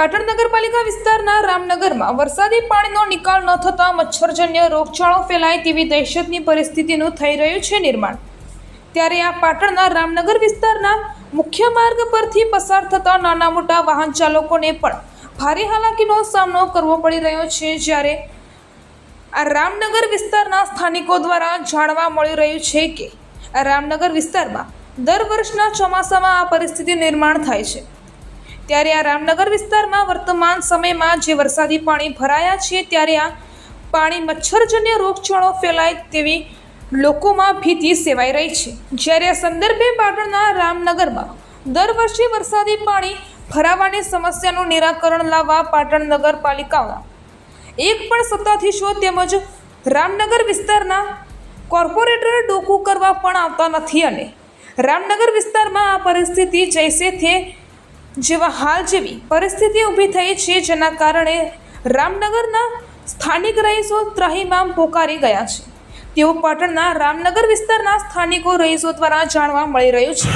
પાટણ નગરપાલિકા વિસ્તારના રામનગરમાં વરસાદી પાણીનો નિકાલ ન થતાં મચ્છરજન્ય રોગચાળો ફેલાય તેવી દહેશતની પરિસ્થિતિનું થઈ રહ્યું છે નિર્માણ. ત્યારે આ પાટણના રામનગર વિસ્તારના મુખ્ય માર્ગ પરથી પસાર થતા નાના મોટા વાહન ચાલકોને પણ ભારે હાલાકીનો સામનો કરવો પડી રહ્યો છે જ્યારે આ રામનગર વિસ્તારના સ્થાનિકો દ્વારા જાણવા મળી રહ્યું છે કે રામનગર વિસ્તારમાં દર વર્ષના ચોમાસામાં આ પરિસ્થિતિ નિર્માણ થાય છે. ત્યારે આ રામનગર વિસ્તારમાં વર્તમાન સમયમાં જે વરસાદી પાણી ભરાયા છે, ત્યારે આ પાણી મચ્છરજન્ય રોગચાળો ફેલાય તેવી લોકોમાં ભીતિ સેવાઈ રહી છે. જ્યારે આ સંદર્ભે પાટણના રામનગરમાં દર વર્ષે વરસાદી પાણી ભરાવાની સમસ્યાનું નિરાકરણ લાવવા પાટણ નગરપાલિકાના એક પણ સત્તાધીશો તેમજ રામનગર વિસ્તારના કોર્પોરેટર ડોકું કરવા પણ આવતા નથી અને રામનગર વિસ્તારમાં આ પરિસ્થિતિ જૈસે થે જેવા હાલ જેવી પરિસ્થિતિ ઊભી થઈ છે, જેના કારણે રામનગરના સ્થાનિક રહીશો ત્રાહીમામ પોકારી ગયા છે. તેવું પાટણના રામનગર વિસ્તારના સ્થાનિકો રહીશો દ્વારા જાણવા મળી રહ્યું છે.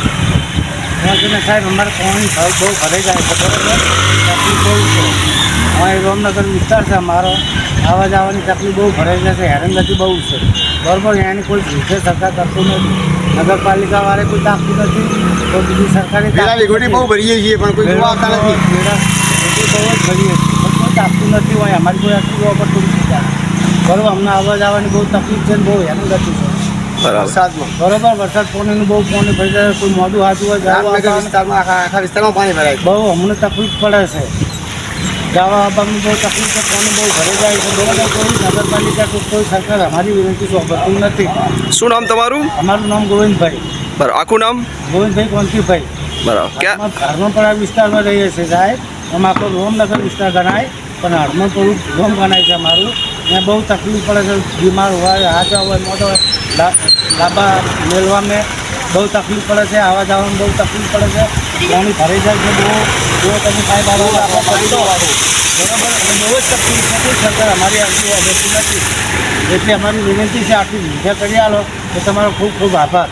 સાહેબ, અમારે પાણી બહુ ભરાઈ જાય છે, બરાબર? અમારે રોમનગર વિસ્તાર છે અમારો આવવા જવાની તકલીફ બહુ ભરાઈ જાય છે હેરાનગતિ બહુ છે. બરાબર એની કોઈ વિશે સરકાર કરતું નથી. નગરપાલિકાવાળે કોઈ તાકતું નથી તો બીજી સરકારે વિગોટી બહુ ભરીએ છીએ પણ કોઈ જોવા આવતા નથી. બહુ જ ભરીએ છીએ. પણ કોઈ તાકતું નથી હોય અમારી કોઈ આટલું જોવા પડતું નથી બરાબર અમને આવવા જવાની બહુ તકલીફ છે ને બહુ હેરાનગતિ છે. વરસાદમાં. બરોબર વરસાદ પાણીનું બહુ પાણી ભરી જાય કોઈ મોડું હાથું હોય વિસ્તારમાં આખા આખા વિસ્તારમાં પાણી ભરાય બહુ અમને તકલીફ પડે છે. જવા આવવાની બહુ તકલીફ છે બહુ ભરી જાય છે બરાબર કોઈ નગરપાલિકા કે કોઈ સરકાર અમારી વિનંતી સોંપતું નથી. શું નામ તમારું? અમારું નામ ગોવિંદભાઈ. બરાબર આખું નામ? ગોવિંદભાઈ કોંતીભાઈ બરાબર ક્યાં? અમે હરમણપરા વિસ્તારમાં રહીએ છીએ સાહેબ. અમે આખો રોમનગર વિસ્તાર ગણાય પણ હરમણપુર રોમ ગણાય છે અમારું. ત્યાં બહુ તકલીફ પડે છે બીમાર હોય હાચા હોય મોટો હોય લાંબા મેળવામાં બહુ તકલીફ પડે છે આવવા જવામાં બહુ તકલીફ પડે છે. પાણી ભરાઈ જાય છે બહુ જો તમે સાહેબ આવો આપણે કરી દો બરાબર? અને બહુ જ તકલીફ નથી સરકાર અમારી આવતી હોતી નથી. એટલે અમારી વિનંતી છે, આટલી વિધા કરી આલો. તો તમારો ખૂબ ખૂબ આભાર.